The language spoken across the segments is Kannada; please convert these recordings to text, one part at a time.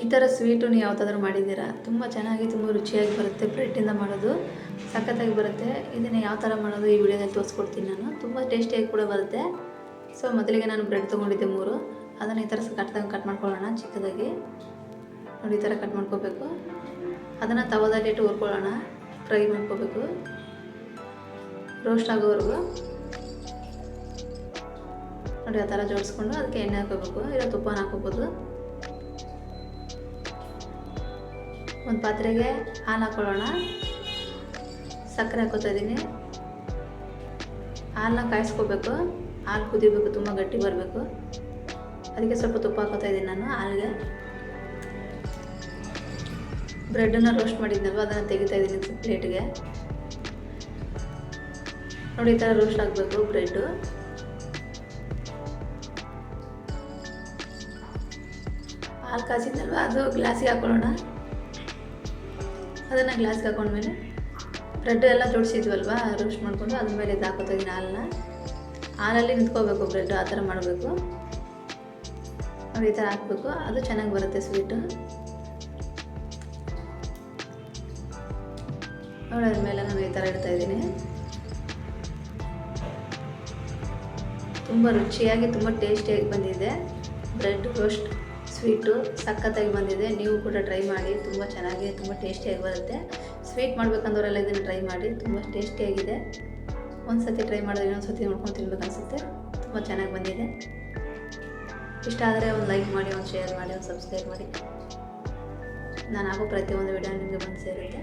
ಈ ಥರ ಸ್ವೀಟು ನೀವು ಯಾವ್ದಾದ್ರು ಮಾಡಿದ್ದೀರಾ? ತುಂಬ ಚೆನ್ನಾಗಿ, ತುಂಬ ರುಚಿಯಾಗಿ ಬರುತ್ತೆ ಬ್ರೆಡ್ಡಿಂದ ಮಾಡೋದು. ಸಖತ್ತಾಗಿ ಬರುತ್ತೆ. ಇದನ್ನು ಯಾವ ಥರ ಮಾಡೋದು ಈ ವಿಡಿಯೋದಲ್ಲಿ ತೋರಿಸ್ಕೊಡ್ತೀನಿ ನಾನು. ತುಂಬ ಟೇಸ್ಟಿಯಾಗಿ ಕೂಡ ಬರುತ್ತೆ. ಸೊ ಮೊದಲಿಗೆ ನಾನು ಬ್ರೆಡ್ ತೊಗೊಂಡಿದ್ದೆ ಮೂರು. ಅದನ್ನು ಈ ಥರ ಕಟ್ದಂಗೆ ಕಟ್ ಮಾಡ್ಕೊಳ್ಳೋಣ, ಚಿಕ್ಕದಾಗಿ. ನೋಡಿ, ಈ ಥರ ಕಟ್ ಮಾಡ್ಕೋಬೇಕು. ಅದನ್ನು ತವದಲ್ಲಿ ಇಟ್ಟು ಹುರ್ಕೊಳ್ಳೋಣ. ಫ್ರೈ ಮಾಡ್ಕೋಬೇಕು. ರೋಸ್ಟ್ ಆಗೋವರೆಗೂ. ನೋಡಿ, ಆ ಥರ ಜೋಡಿಸ್ಕೊಂಡು ಅದಕ್ಕೆ ಎಣ್ಣೆ ಹಾಕೋಬೇಕು ಇಲ್ಲ ತುಪ್ಪನ ಹಾಕೋಬೋದು ಒಂದು ಪಾತ್ರೆಗೆ ಹಾಲು ಹಾಕ್ಕೊಳ್ಳೋಣ ಸಕ್ಕರೆ ಹಾಕೋತಾ ಇದ್ದೀನಿ ಹಾಲನ್ನ ಕಾಯಿಸ್ಕೋಬೇಕು. ಹಾಲು ಕುದಿಬೇಕು, ತುಂಬ ಗಟ್ಟಿ ಬರಬೇಕು. ಅದಕ್ಕೆ ಸ್ವಲ್ಪ ತುಪ್ಪ ಹಾಕೋತಾ ಇದ್ದೀನಿ ನಾನು ಹಾಲಿಗೆ. ಬ್ರೆಡ್ಡನ್ನು ರೋಸ್ಟ್ ಮಾಡಿದ್ನಲ್ವ, ಅದನ್ನು ತೆಗಿತಾ ಇದ್ದೀನಿ ಪ್ಲೇಟ್ಗೆ. ನೋಡಿ, ಈ ಥರ ರೋಸ್ಟ್ ಆಗಬೇಕು ಬ್ರೆಡ್ಡು. ಹಾಲು ಕಾಸಿದ್ನಲ್ವ, ಅದು ಗ್ಲಾಸಿಗೆ ಹಾಕೊಳ್ಳೋಣ. ಅದನ್ನು ಗ್ಲಾಸ್ಗೆ ಹಾಕೊಂಡ್ಮೇಲೆ ಬ್ರೆಡ್ ಎಲ್ಲ ಜೋಡಿಸಿದ್ವಲ್ವಾ ರೋಸ್ಟ್ ಮಾಡಿಕೊಂಡು ಅದ್ರ ಮೇಲೆ ಇದು ಹಾಕೋತಾ ಇದ್ದೀನಿ ಹಾಲನ್ನ. ಹಾಲಲ್ಲಿ ನಿಂತ್ಕೋಬೇಕು ಬ್ರೆಡ್ ಆ ಥರ ಮಾಡಬೇಕು. ಈ ಥರ ಹಾಕಬೇಕು. ಅದು ಚೆನ್ನಾಗಿ ಬರುತ್ತೆ ಸ್ವೀಟು ನೋಡಿ ಅದ್ಮೇಲೆ ನಾನು ಈ ಥರ ಇಡ್ತಾ ಇದ್ದೀನಿ. ತುಂಬ ರುಚಿಯಾಗಿ, ತುಂಬ ಟೇಸ್ಟಿಯಾಗಿ ಬಂದಿದೆ. ಬ್ರೆಡ್ ರೋಸ್ಟ್ ಸ್ವೀಟು ಸಖತ್ತಾಗಿ ಬಂದಿದೆ. ನೀವು ಕೂಡ ಟ್ರೈ ಮಾಡಿ. ತುಂಬ ಚೆನ್ನಾಗಿ ತುಂಬ ಟೇಸ್ಟಿಯಾಗಿ ಬರುತ್ತೆ. ಸ್ವೀಟ್ ಮಾಡ್ಬೇಕಂದವರೆಲ್ಲ ಇದನ್ನು ಟ್ರೈ ಮಾಡಿ. ತುಂಬ ಟೇಸ್ಟಿಯಾಗಿದೆ. ಒಂದು ಸತಿ ಟ್ರೈ ಮಾಡಿದ್ರೆ ಇನ್ನೊಂದು ಸತಿ ನೋಡ್ಕೊಂಡು ತಿನ್ಬೇಕು ಅನಿಸುತ್ತೆ ತುಂಬ ಚೆನ್ನಾಗಿ ಬಂದಿದೆ. ಇಷ್ಟ ಆದರೆ ಒಂದು ಲೈಕ್ ಮಾಡಿ, ಒಂದು ಶೇರ್ ಮಾಡಿ, ಒಂದು ಸಬ್ಸ್ಕ್ರೈಬ್ ಮಾಡಿ. ನಾನು ಹಾಕೋ ಪ್ರತಿಯೊಂದು ವಿಡಿಯೋ ನಿಮಗೆ ಬಂದು ಸೇರುತ್ತೆ.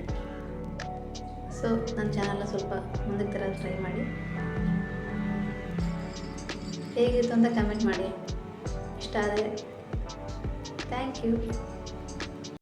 ಸೊ ನನ್ನ ಚಾನಲ್ನ ಸ್ವಲ್ಪ ಮುಂದಕ್ಕೆ ಥರ ಟ್ರೈ ಮಾಡಿ. ಹೇಗಿತ್ತು ಅಂತ ಕಮೆಂಟ್ ಮಾಡಿ. ಇಷ್ಟ ಆದರೆ Thank you.